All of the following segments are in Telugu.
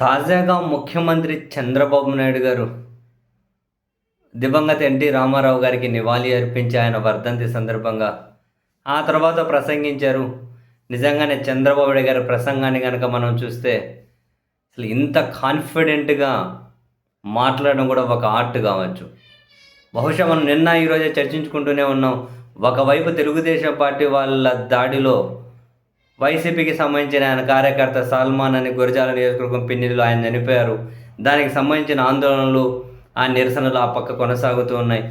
తాజాగా ముఖ్యమంత్రి చంద్రబాబు నాయుడు గారు దివంగత ఎన్టీ రామారావు గారికి నివాళి అర్పించి ఆయన వర్ధంతి సందర్భంగా ఆ తర్వాత ప్రసంగించారు. నిజంగానే చంద్రబాబు నాయుడు గారి ప్రసంగాన్ని కనుక మనం చూస్తే అసలు ఇంత కాన్ఫిడెంట్గా మాట్లాడడం కూడా ఒక ఆర్ట్ కావచ్చు. బహుశా మనం నిన్న ఈరోజే చర్చించుకుంటూనే ఉన్నాం. ఒకవైపు తెలుగుదేశం పార్టీ వాళ్ళ దాడిలో వైసీపీకి సంబంధించిన ఆయన కార్యకర్త సల్మాన్ అని గురజాల నియోజకవర్గం పిన్నిలో ఆయన చనిపోయారు. దానికి సంబంధించిన ఆందోళనలు ఆ నిరసనలు ఆ పక్క కొనసాగుతూ ఉన్నాయి.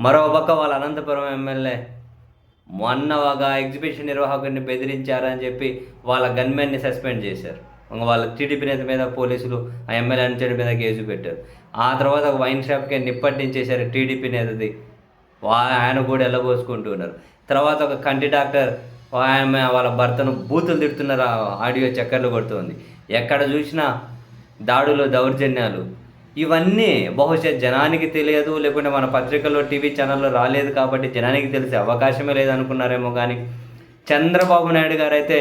మరో పక్క వాళ్ళ అనంతపురం ఎమ్మెల్యే మొన్న ఒక ఎగ్జిబిషన్ నిర్వాహకుడిని బెదిరించారని చెప్పి వాళ్ళ గన్మెన్ని సస్పెండ్ చేశారు. ఇంక వాళ్ళ టీడీపీ నేత మీద పోలీసులు ఆ ఎమ్మెల్యే అనుచరుడి మీద కేసు పెట్టారు. ఆ తర్వాత ఒక వైన్ షాప్కి నిప్పట్టించేశారు టీడీపీ నేతది. వా ఆయన కూడా ఎల్లబోసుకుంటూ ఉన్నారు. తర్వాత ఒక కంటి డాక్టర్ ఆమె వాళ్ళ భర్తను బూతులు తిడుతున్నారు ఆడియో చక్కర్లు కొడుతుంది. ఎక్కడ చూసినా దాడులు దౌర్జన్యాలు. ఇవన్నీ బహుశా జనానికి తెలియదు లేకుంటే మన పత్రికల్లో టీవీ ఛానల్లో రాలేదు కాబట్టి జనానికి తెలిసే అవకాశమే లేదనుకున్నారేమో కానీ చంద్రబాబు నాయుడు గారు అయితే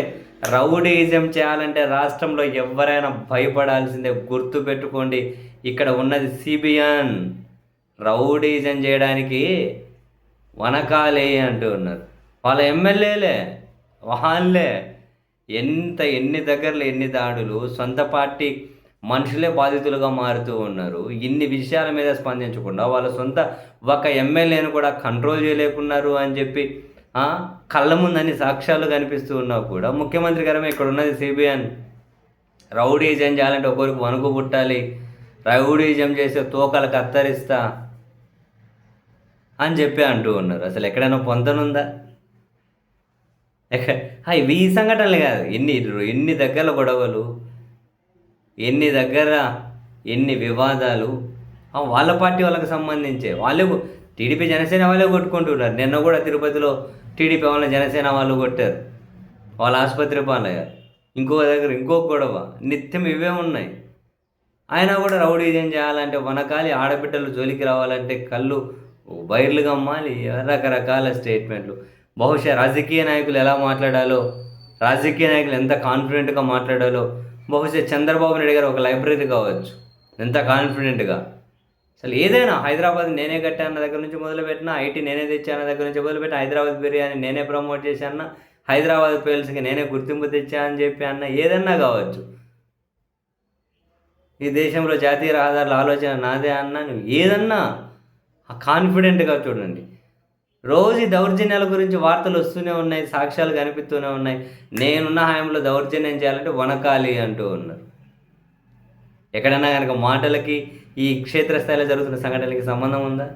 రౌడీయిజం చేయాలంటే రాష్ట్రంలో ఎవరైనా భయపడాల్సిందే. గుర్తు పెట్టుకోండి ఇక్కడ ఉన్నది సిబిఎన్. రౌడీజం చేయడానికి వనకాలే అంటూ ఉన్నారు. వాళ్ళ ఎమ్మెల్యేలే వాళ్ళే ఎంత ఎన్ని దగ్గరలో ఎన్ని దాడులు సొంత పార్టీ మనుషులే బాధితులుగా మారుతూ ఉన్నారు. ఇన్ని విషయాల మీద స్పందించకుండా వాళ్ళ సొంత ఒక ఎమ్మెల్యేను కూడా కంట్రోల్ చేయలేకున్నారు అని చెప్పి కళ్ళ ముందని సాక్ష్యాలు కనిపిస్తూ ఉన్నా కూడా ముఖ్యమంత్రి గారమే ఇక్కడ ఉన్నది సిబిఎన్ రౌడీజం చేయాలంటే ఒకరికి వణుకు పుట్టాలి. రౌడీజం చేసే తోకలు కత్తరిస్తా అని చెప్పి అంటూ ఉన్నారు. అసలు ఎక్కడైనా పొందనుందా ఇవి ఈ సంఘటనలు కాదు. ఎన్ని ఎన్ని దగ్గర గొడవలు ఎన్ని దగ్గర ఎన్ని వివాదాలు వాళ్ళ పార్టీ వాళ్ళకి సంబంధించే. వాళ్ళే టీడీపీ జనసేన వాళ్ళే కొట్టుకుంటున్నారు. నిన్న కూడా తిరుపతిలో టీడీపీ వాళ్ళని జనసేన వాళ్ళు కొట్టారు. వాళ్ళ ఆసుపత్రి పాలయ్యారు ఇంకో దగ్గర ఇంకో గొడవ. నిత్యం ఇవే ఉన్నాయి. అయినా కూడా రౌడీజం చేయాలంటే వనకాలి ఆడబిడ్డలు జోలికి రావాలంటే కళ్ళు బైర్లు కమ్మాలి రకరకాల స్టేట్మెంట్లు. బహుశా రాజకీయ నాయకులు ఎలా మాట్లాడాలో రాజకీయ నాయకులు ఎంత కాన్ఫిడెంట్గా మాట్లాడాలో బహుశా చంద్రబాబు నాయుడు గారు ఒక లైబ్రరీ కావచ్చు. ఎంత కాన్ఫిడెంట్గా అసలు ఏదైనా హైదరాబాద్ నేనే కట్టాన్న దగ్గర నుంచి మొదలుపెట్టినా ఐటీ నేనే తెచ్చాన దగ్గర నుంచి మొదలుపెట్టిన హైదరాబాద్ బిర్యానీ నేనే ప్రమోట్ చేశాన్న హైదరాబాద్ పేల్స్కి నేనే గుర్తింపు తెచ్చానని చెప్పి అన్న ఏదన్నా కావచ్చు. ఈ దేశంలో జాతీయ రహదారుల ఆలోచన నాదే అన్నా నువ్వు ఏదన్నా కాన్ఫిడెంట్గా చూడండి. రోజు దౌర్జన్యాల గురించి వార్తలు వస్తూనే ఉన్నాయి సాక్ష్యాలు కనిపిస్తూనే ఉన్నాయి. నేనున్న హాయంలో దౌర్జన్యం చేయాలంటే వనకాలి అంటూ ఉన్నారు. ఎక్కడైనా కనుక మాటలకి ఈ క్షేత్రస్థాయిలో జరుగుతున్న సంఘటనలకి సంబంధం ఉందా?